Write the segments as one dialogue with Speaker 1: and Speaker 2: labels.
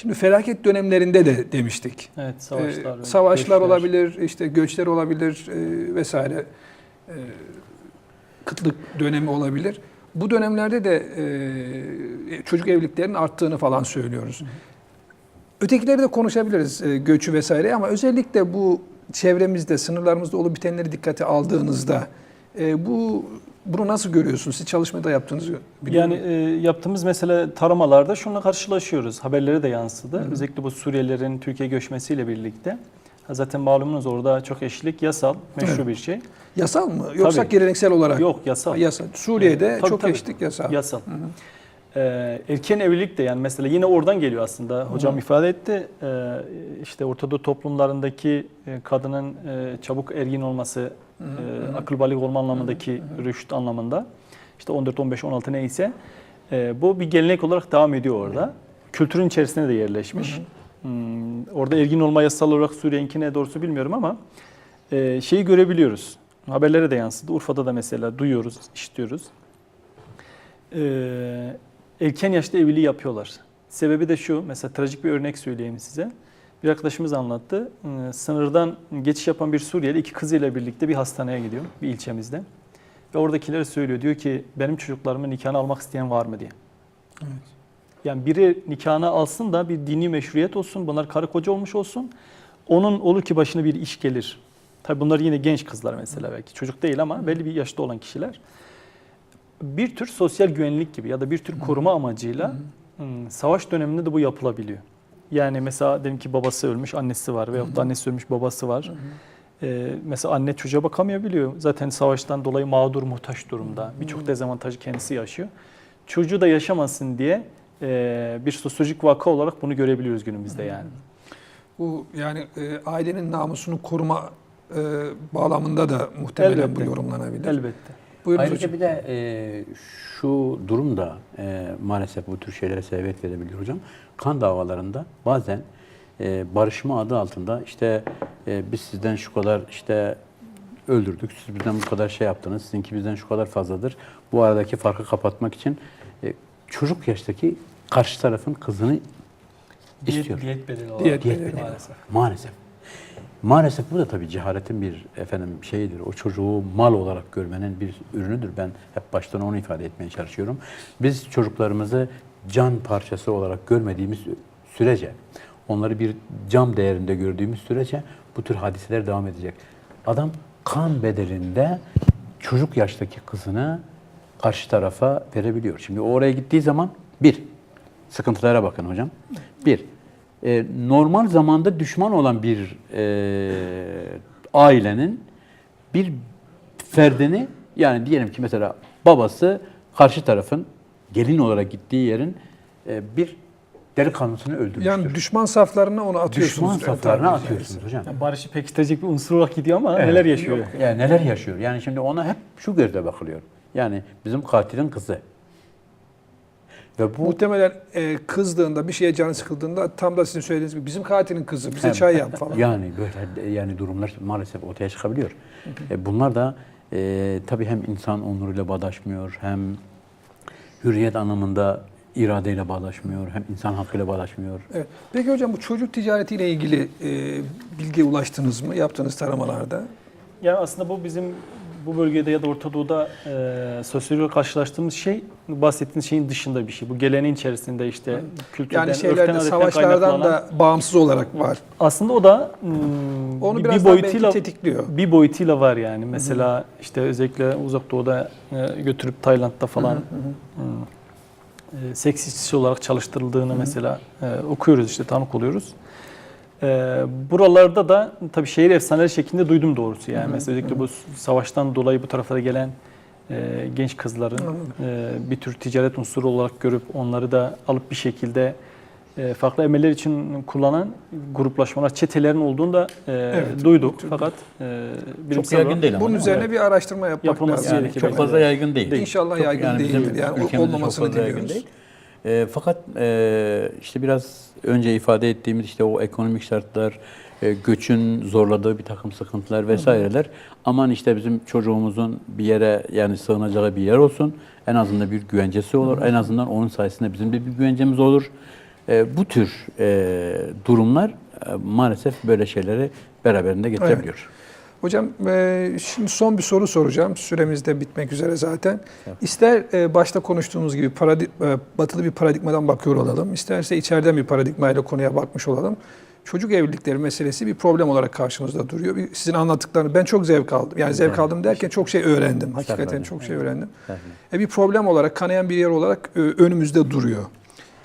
Speaker 1: Şimdi felaket dönemlerinde de demiştik.
Speaker 2: Evet, savaşlar.
Speaker 1: Ee, savaşlar
Speaker 2: göçler.
Speaker 1: olabilir, işte göçler olabilir e, vesaire. E, kıtlık dönemi olabilir. Bu dönemlerde de e, çocuk evliliklerinin arttığını falan söylüyoruz. Ötekileri de konuşabiliriz e, göçü vesaire ama özellikle bu çevremizde, sınırlarımızda olup bitenleri dikkate aldığınızda e, bu bunu nasıl görüyorsunuz? Siz çalışmada yaptığınızı biliyorum.
Speaker 2: Yani e, yaptığımız mesela taramalarda şununla karşılaşıyoruz. Haberlere de yansıdı. Özellikle bu Suriyelilerin Türkiye göçmesiyle birlikte. Zaten malumunuz orada çok eşlik yasal, meşru
Speaker 1: Evet.
Speaker 2: bir şey.
Speaker 1: Yasal mı? Yoksa
Speaker 2: Tabii.
Speaker 1: geleneksel olarak?
Speaker 2: Yok yasal.
Speaker 1: Ha, Yasal. Suriye'de
Speaker 2: tabii,
Speaker 1: çok
Speaker 2: tabii.
Speaker 1: eşlik yasal.
Speaker 2: Yasal. Ee, erken evlilik de yani mesela yine oradan geliyor aslında. Hocam ifade etti. Ee, işte Orta Doğu toplumlarındaki e, kadının e, çabuk ergin olması, e, akıl balık olma anlamındaki rüşt anlamında. İşte 14, 15, 16 neyse. e, bu bir gelenek olarak devam ediyor orada. Kültürün içerisine de yerleşmiş. Hmm, orada ergin olma yasal olarak Suriye'ninkine doğrusu bilmiyorum ama e, şeyi görebiliyoruz. Haberlere de yansıdı. Urfa'da da mesela duyuyoruz, işitiyoruz. Ee, erken yaşta evliliği yapıyorlar. Sebebi de şu, mesela trajik bir örnek söyleyeyim size. Bir arkadaşımız anlattı. Ee, Sınırdan geçiş yapan bir Suriyeli iki kızıyla birlikte bir hastaneye gidiyor bir ilçemizde. Ve oradakilere söylüyor. Diyor ki benim çocuklarımın nikahını almak isteyen var mı diye.
Speaker 1: Evet.
Speaker 2: Yani biri nikahını alsın da bir dini meşruiyet olsun. Bunlar karı koca olmuş olsun. Onun olur ki başına bir iş gelir. Tabii bunlar yine genç kızlar mesela belki. Çocuk değil ama belli bir yaşta olan kişiler. Bir tür sosyal güvenlik gibi ya da bir tür koruma amacıyla hmm, savaş döneminde de bu yapılabiliyor. Yani mesela diyelim ki babası ölmüş, annesi var veyahut da annesi ölmüş, babası var. Ee, mesela anne çocuğa bakamayabiliyor. Zaten savaştan dolayı mağdur, muhtaç durumda. Birçok dezavantajı kendisi yaşıyor. Çocuğu da yaşamasın diye e, bir sosyolojik vaka olarak bunu görebiliyoruz günümüzde yani.
Speaker 1: Bu yani e, ailenin namusunu koruma e, bağlamında da muhtemelen bu
Speaker 2: Elbette.
Speaker 1: yorumlanabilir.
Speaker 2: Elbette.
Speaker 1: Buyurun
Speaker 3: Ayrıca
Speaker 1: hocam.
Speaker 3: bir de e, şu durum da e, maalesef bu tür şeylere sebebiyet verebiliyor hocam. Kan davalarında bazen e, barışma adı altında işte e, biz sizden şu kadar işte öldürdük, siz bizden bu kadar şey yaptınız, sizinki bizden şu kadar fazladır. Bu aradaki farkı kapatmak için e, çocuk yaştaki karşı tarafın kızını istiyor.
Speaker 2: Diyet, diyet bedeli olarak.
Speaker 1: Diyet
Speaker 3: Diyet
Speaker 1: bedeli.
Speaker 2: Maalesef.
Speaker 3: Maalesef. Maalesef bu da tabii cehaletin bir efendim şeyidir. O çocuğu mal olarak görmenin bir ürünüdür. Ben hep baştan onu ifade etmeye çalışıyorum. Biz çocuklarımızı can parçası olarak görmediğimiz sürece, onları bir cam değerinde gördüğümüz sürece bu tür hadiseler devam edecek. Adam kan bedelinde çocuk yaştaki kızını karşı tarafa verebiliyor. Şimdi oraya gittiği zaman bir, sıkıntılara bakın hocam. Bir, e, normal zamanda düşman olan bir e, ailenin bir ferdini yani diyelim ki mesela babası karşı tarafın gelin olarak gittiği yerin e, bir delikanlısını öldürmüştür.
Speaker 1: Yani düşman saflarına onu atıyorsunuz.
Speaker 3: düşman saflarına atıyorsunuz hocam.
Speaker 2: Yani barışı pekiştirecek bir unsur olarak gidiyor ama
Speaker 3: Evet.
Speaker 2: neler yaşıyor?
Speaker 3: Yani neler yaşıyor? Yani şimdi ona hep şu gözle bakılıyor. Yani bizim katilin kızı. Ve bu
Speaker 1: Muhtemelen e, kızdığında, bir şeye canı sıkıldığında tam da sizin söylediğiniz gibi bizim katilin kızı, bize çay yap falan.
Speaker 3: Yani böyle yani durumlar maalesef ortaya çıkabiliyor. E, bunlar da e, tabii hem insan onuruyla bağdaşmıyor, hem hürriyet anlamında iradeyle bağdaşmıyor, hem insan hakkıyla bağdaşmıyor.
Speaker 1: Evet. Peki hocam bu çocuk ticaretiyle ilgili e, bilgiye ulaştınız mı yaptığınız taramalarda?
Speaker 2: Yani aslında bu bizim bu bölgede ya da Orta Doğu'da e, sosyolojik karşılaştığımız şey bahsettiğiniz şeyin dışında bir şey. Bu geleneğin içerisinde işte kültürden,
Speaker 1: Yani şeylerde savaşlardan da bağımsız olarak var.
Speaker 2: aslında o da hmm,
Speaker 1: Onu
Speaker 2: bir,
Speaker 1: biraz
Speaker 2: bir boyutuyla
Speaker 1: tetikliyor.
Speaker 2: bir boyutuyla var yani. Mesela işte özellikle Uzak Doğu'da e, götürüp Tayland'da falan hmm, e, seks işçisi olarak çalıştırıldığını mesela e, okuyoruz işte tanık oluyoruz. E, buralarda da tabii şehir efsaneleri şeklinde duydum doğrusu yani. Mesela özellikle bu savaştan dolayı bu taraflara gelen e, genç kızların e, bir tür ticaret unsuru olarak görüp onları da alıp bir şekilde e, farklı emeller için kullanan gruplaşmalar, çetelerin olduğunu da e,
Speaker 1: Evet.
Speaker 2: duyduk. Fakat e,
Speaker 3: Çok
Speaker 2: bilimsel
Speaker 3: yaygın
Speaker 2: olarak
Speaker 3: değil ama.
Speaker 1: Bunun
Speaker 3: değil
Speaker 1: üzerine bir araştırma yapmak
Speaker 2: Yapılması
Speaker 1: lazım.
Speaker 3: Yani çok fazla yaygın değil.
Speaker 1: İnşallah
Speaker 3: Çok-
Speaker 1: yaygın
Speaker 3: bizim
Speaker 1: değildir. Yani olmamasını
Speaker 3: fazla yaygın
Speaker 1: diliyoruz.
Speaker 3: değil. E, fakat e, işte biraz önce ifade ettiğimiz işte o ekonomik şartlar, e, göçün zorladığı bir takım sıkıntılar vesaireler. Aman işte bizim çocuğumuzun bir yere yani sığınacağı bir yer olsun. En azından bir güvencesi olur. En azından onun sayesinde bizim de bir güvencemiz olur. E, bu tür e, durumlar e, maalesef böyle şeyleri beraberinde getirebiliyor.
Speaker 1: Hocam e, şimdi son bir soru soracağım. Süremiz de bitmek üzere zaten. İster e, başta konuştuğumuz gibi paradi- e, batılı bir paradigmadan bakıyor olalım. isterse içeriden bir paradigmayla konuya bakmış olalım. Çocuk evlilikleri meselesi bir problem olarak karşımızda duruyor. Bir- Sizin anlattıklarını ben çok zevk aldım. Yani zevk aldım derken çok şey öğrendim. Hakikaten çok şey öğrendim. E, bir problem olarak, kanayan bir yer olarak e, önümüzde duruyor.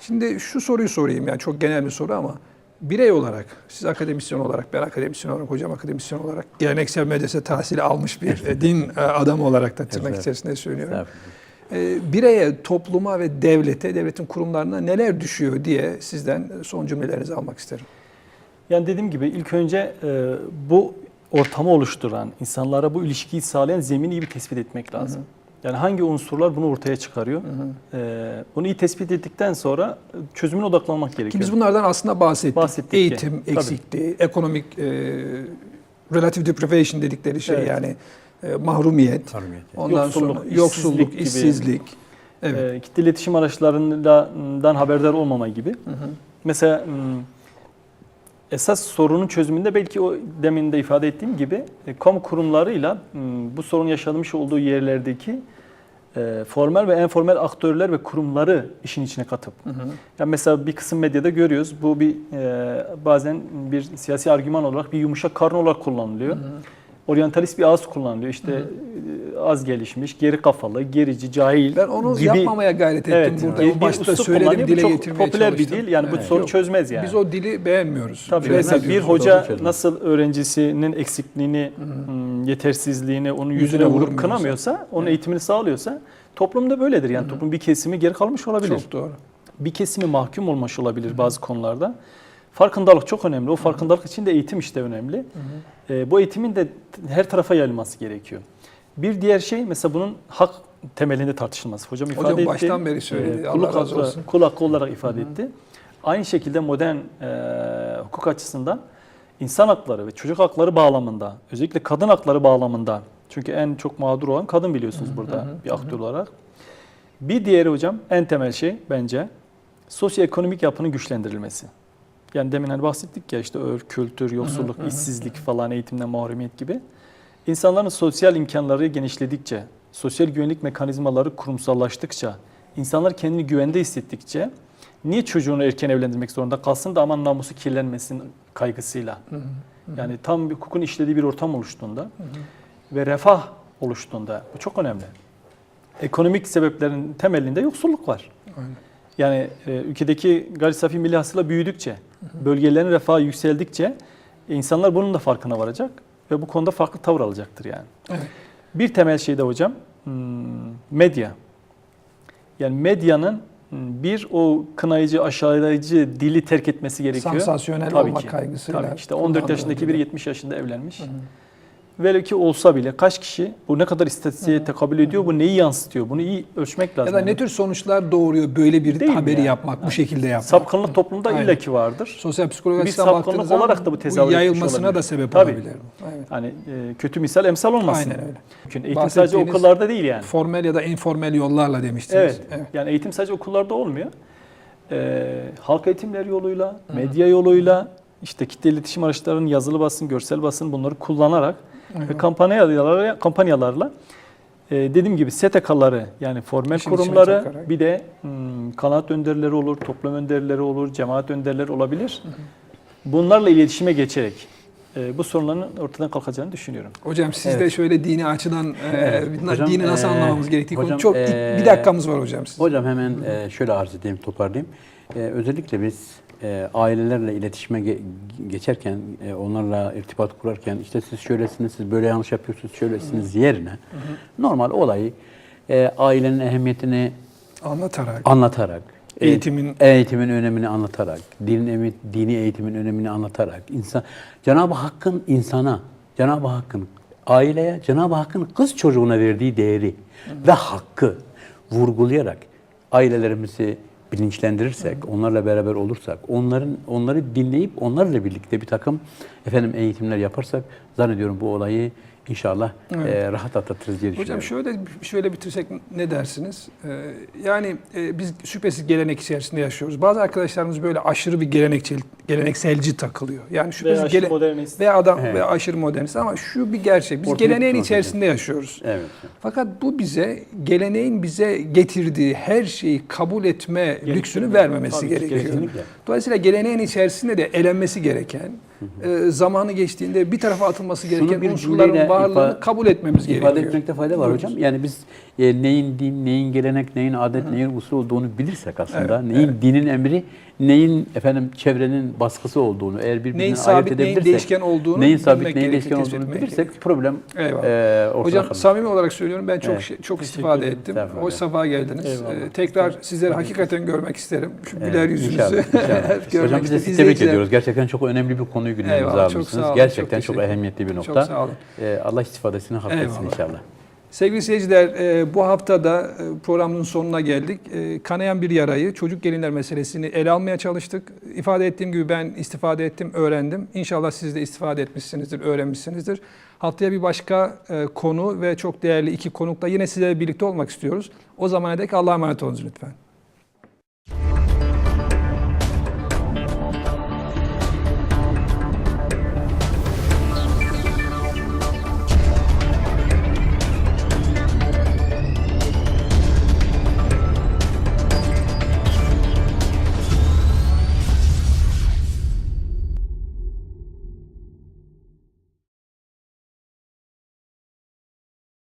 Speaker 1: Şimdi şu soruyu sorayım yani çok genel bir soru ama birey olarak, siz akademisyen olarak, ben akademisyen olarak, hocam akademisyen olarak, geleneksel medrese tahsili almış bir e, din e, adamı olarak da tırnak içerisinde söylüyorum. E, bireye, topluma ve devlete, devletin kurumlarına neler düşüyor diye sizden son cümlelerinizi almak isterim.
Speaker 2: Yani dediğim gibi ilk önce e, bu ortamı oluşturan, insanlara bu ilişkiyi sağlayan zemini iyi bir tespit etmek lazım. Yani hangi unsurlar bunu ortaya çıkarıyor? E, bunu iyi tespit ettikten sonra çözümüne odaklanmak
Speaker 1: Ki
Speaker 2: gerekiyor.
Speaker 1: biz bunlardan aslında bahsettik.
Speaker 2: Bahsettik ki,
Speaker 1: Eğitim
Speaker 2: tabii.
Speaker 1: eksikliği, ekonomik e, relative deprivation dedikleri şey
Speaker 2: Evet.
Speaker 1: yani e, mahrumiyet.
Speaker 3: Harumiyet.
Speaker 1: Ondan
Speaker 2: Yoksulluk,
Speaker 1: sonra yoksulluk,
Speaker 2: işsizlik gibi.
Speaker 1: işsizlik. Evet.
Speaker 2: E, kitle iletişim araçlarından haberdar olmama gibi.
Speaker 1: Hı hı.
Speaker 2: Mesela m, esas sorunun çözümünde belki o demin de ifade ettiğim gibi e, kamu kurumlarıyla m, bu sorun yaşanmış olduğu yerlerdeki e, formel ve enformel aktörler ve kurumları işin içine katıp
Speaker 1: Hı hı.
Speaker 2: yani mesela bir kısım medyada görüyoruz. Bu bir e, bazen bir siyasi argüman olarak bir yumuşak karnı olarak kullanılıyor. Oryantalist bir ağız kullanılıyor. İşte e, az gelişmiş, geri kafalı, gerici, cahil
Speaker 1: Ben onu
Speaker 2: gibi
Speaker 1: yapmamaya gayret ettim
Speaker 2: Evet,
Speaker 1: burada.
Speaker 2: bir- bir
Speaker 1: Başta söyledim.
Speaker 2: Bu
Speaker 1: dile
Speaker 2: çok
Speaker 1: getirmeye
Speaker 2: popüler bir
Speaker 1: çalıştım.
Speaker 2: dil. Yani bu
Speaker 1: Evet.
Speaker 2: soru
Speaker 1: Yok,
Speaker 2: çözmez yani.
Speaker 1: Biz o dili beğenmiyoruz.
Speaker 2: Tabii mesela bir hoca nasıl öğrencisinin eksikliğini, hmm, yetersizliğini onun yüzüne,
Speaker 1: Yüzüne
Speaker 2: vurup kınamıyorsa, onun
Speaker 1: Evet.
Speaker 2: eğitimini sağlıyorsa toplumda böyledir. Yani toplum bir kesimi geri kalmış olabilir.
Speaker 1: Çok doğru.
Speaker 2: Bir kesimi mahkum olmuş olabilir bazı konularda. Farkındalık çok önemli. O farkındalık için de eğitim işte önemli. Ee, bu eğitimin de her tarafa yayılması gerekiyor. Bir diğer şey mesela bunun hak temelinde tartışılması. Hocam ifade
Speaker 1: Hocam
Speaker 2: etti.
Speaker 1: baştan beri söyledi.
Speaker 2: Ee,
Speaker 1: Allah
Speaker 2: kulak
Speaker 1: razı olsun.
Speaker 2: kul hakkı olarak ifade etti. Aynı şekilde modern e, hukuk açısından insan hakları ve çocuk hakları bağlamında, özellikle kadın hakları bağlamında, çünkü en çok mağdur olan kadın biliyorsunuz burada bir aktör olarak. Bir diğeri hocam en temel şey bence sosyoekonomik yapının güçlendirilmesi. Yani demin hani bahsettik ya işte örf, kültür, yoksulluk, işsizlik falan, eğitimden mahrumiyet gibi. İnsanların sosyal imkanları genişledikçe, sosyal güvenlik mekanizmaları kurumsallaştıkça, insanlar kendini güvende hissettikçe niye çocuğunu erken evlendirmek zorunda kalsın da aman namusu kirlenmesin kaygısıyla. Yani tam bir hukukun işlediği bir ortam oluştuğunda ve refah oluştuğunda bu çok önemli. Ekonomik sebeplerin temelinde yoksulluk var.
Speaker 1: Aynen.
Speaker 2: Yani e, ülkedeki gayri safi milli hasıla büyüdükçe, bölgelerin refahı yükseldikçe insanlar bunun da farkına varacak ve bu konuda farklı tavır alacaktır yani.
Speaker 1: Evet.
Speaker 2: Bir temel şey de hocam hmm, medya. Yani medyanın hmm, bir o kınayıcı, aşağılayıcı dili terk etmesi gerekiyor.
Speaker 1: Sansasyonel
Speaker 2: Tabii
Speaker 1: olmak
Speaker 2: ki.
Speaker 1: kaygısıyla.
Speaker 2: Tabii işte 14 yaşındaki biri
Speaker 1: kullanılabilir.
Speaker 2: 70 yaşında evlenmiş. Velev ki olsa bile kaç kişi bu ne kadar istatistiğe tekabül ediyor, bu neyi yansıtıyor? Bunu iyi ölçmek lazım.
Speaker 1: Ya da
Speaker 2: yani.
Speaker 1: ne tür sonuçlar doğuruyor böyle bir
Speaker 2: Değil
Speaker 1: haberi
Speaker 2: yani?
Speaker 1: yapmak, bu şekilde yapmak?
Speaker 2: Sapkınlık toplumda
Speaker 1: Aynen.
Speaker 2: illaki vardır.
Speaker 1: Sosyal psikolojik
Speaker 2: Bir sapkınlık olarak da bu tezahür
Speaker 1: yayılmasına da sebep
Speaker 2: Tabii.
Speaker 1: olabilir. Evet.
Speaker 2: Hani e, kötü misal emsal olmasın.
Speaker 1: Aynen öyle.
Speaker 2: Çünkü eğitim sadece okullarda değil yani.
Speaker 1: Formel ya da informel yollarla demiştiniz.
Speaker 2: Evet. Yani eğitim sadece okullarda olmuyor. Ee, halk eğitimleri yoluyla, medya yoluyla, işte kitle iletişim araçlarının yazılı basın, görsel basın bunları kullanarak ve kampanyalarla, kampanyalarla e, dediğim gibi STK'ları yani formel
Speaker 1: İşin
Speaker 2: kurumları bir de hmm, kanaat önderleri olur, toplum önderleri olur, cemaat önderleri olabilir. Bunlarla iletişime geçerek e, bu sorunların ortadan kalkacağını düşünüyorum.
Speaker 1: Hocam siz de
Speaker 3: Evet.
Speaker 1: şöyle dini açıdan e,
Speaker 3: Hocam,
Speaker 1: dini nasıl
Speaker 3: e,
Speaker 1: anlamamız gerektiği konu
Speaker 3: hocam,
Speaker 1: çok
Speaker 3: e,
Speaker 1: bir dakikamız var hocam sizin.
Speaker 3: Hocam hemen e, şöyle arz edeyim, toparlayayım. E, özellikle biz e, ailelerle iletişime ge- geçerken, e, onlarla irtibat kurarken, işte siz şöylesiniz, siz böyle yanlış yapıyorsunuz, şöylesiniz yerine normal olayı e, ailenin ehemmiyetini
Speaker 1: Anlatarak.
Speaker 3: anlatarak, e,
Speaker 1: Eğitimin-
Speaker 3: eğitimin önemini anlatarak, dinin dini eğitimin önemini anlatarak, insan Cenab-ı Hakk'ın insana, Cenab-ı Hakk'ın aileye, Cenab-ı Hakk'ın kız çocuğuna verdiği değeri ve hakkı vurgulayarak ailelerimizi bilinçlendirirsek, onlarla beraber olursak, onların onları dinleyip onlarla birlikte bir takım efendim eğitimler yaparsak zannediyorum bu olayı inşallah
Speaker 1: Evet.
Speaker 3: e, rahat atlatırız diye düşünüyorum.
Speaker 1: Hocam şöyle şöyle bitirsek ne dersiniz? Ee, yani e, biz şüphesiz gelenek içerisinde yaşıyoruz. Bazı arkadaşlarımız böyle aşırı bir gelenekçil, gelenekselci takılıyor. Yani
Speaker 2: Veya
Speaker 1: şüphesiz
Speaker 2: aşırı
Speaker 1: gele,
Speaker 2: modernist.
Speaker 1: veya adam
Speaker 3: Evet.
Speaker 1: veya aşırı modernist ama şu bir gerçek. Biz
Speaker 3: Ortaya
Speaker 1: geleneğin
Speaker 3: tutmak
Speaker 1: içerisinde yaşıyoruz.
Speaker 3: Evet.
Speaker 1: Fakat bu bize geleneğin bize getirdiği her şeyi kabul etme lüksünü vermemesi
Speaker 2: Tabii ki,
Speaker 1: gerekiyor.
Speaker 3: kesinlikle.
Speaker 1: Dolayısıyla geleneğin içerisinde de elenmesi gereken, e, zamanı geçtiğinde bir tarafa atılması gereken
Speaker 3: bir
Speaker 1: unsurların varlığını
Speaker 3: ifa-
Speaker 1: kabul etmemiz
Speaker 3: İfade
Speaker 1: gerekiyor.
Speaker 3: etmekte fayda var hocam. Yani biz e, neyin din, neyin gelenek, neyin adet, neyin usul olduğunu bilirsek aslında,
Speaker 1: Evet,
Speaker 3: neyin dinin emri, neyin efendim çevrenin baskısı olduğunu, eğer birbirinden
Speaker 1: Neyin
Speaker 3: ayırt
Speaker 1: sabit, neyin
Speaker 3: edebilirsek,
Speaker 1: değişken olduğunu
Speaker 3: neyin sabit, neyin değişken olduğunu bilirsek
Speaker 1: gerekiyor.
Speaker 3: problem
Speaker 1: Eyvallah.
Speaker 3: e, ortada
Speaker 1: Hocam
Speaker 3: kalır.
Speaker 1: samimi olarak söylüyorum ben çok
Speaker 3: Evet.
Speaker 1: şey- çok istifade ettim.
Speaker 3: Estağfurullah.
Speaker 1: Hoş safa geldiniz.
Speaker 2: Eyvallah.
Speaker 1: Ee, tekrar sizleri hakikaten görmek isterim. Şu
Speaker 3: Evet,
Speaker 1: güler yüzünüzü
Speaker 3: inşallah, inşallah. Hocam biz de sizi tebrik ediyoruz. Gerçekten çok önemli bir konuyu gündemimize
Speaker 1: çok
Speaker 3: almışsınız. Gerçekten
Speaker 1: çok
Speaker 3: çok, ehemmiyetli bir
Speaker 1: Çok
Speaker 3: nokta.
Speaker 1: sağ olun.
Speaker 3: Allah istifadesini hak etsin inşallah.
Speaker 1: Sevgili seyirciler, e, bu haftada e, programın sonuna geldik. E, Kanayan bir yarayı, çocuk gelinler meselesini ele almaya çalıştık. İfade ettiğim gibi ben istifade ettim, öğrendim. İnşallah siz de istifade etmişsinizdir, öğrenmişsinizdir. Haftaya bir başka konu ve çok değerli iki konukla yine sizlerle birlikte olmak istiyoruz. O zamana dek Allah'a emanet olunuz lütfen.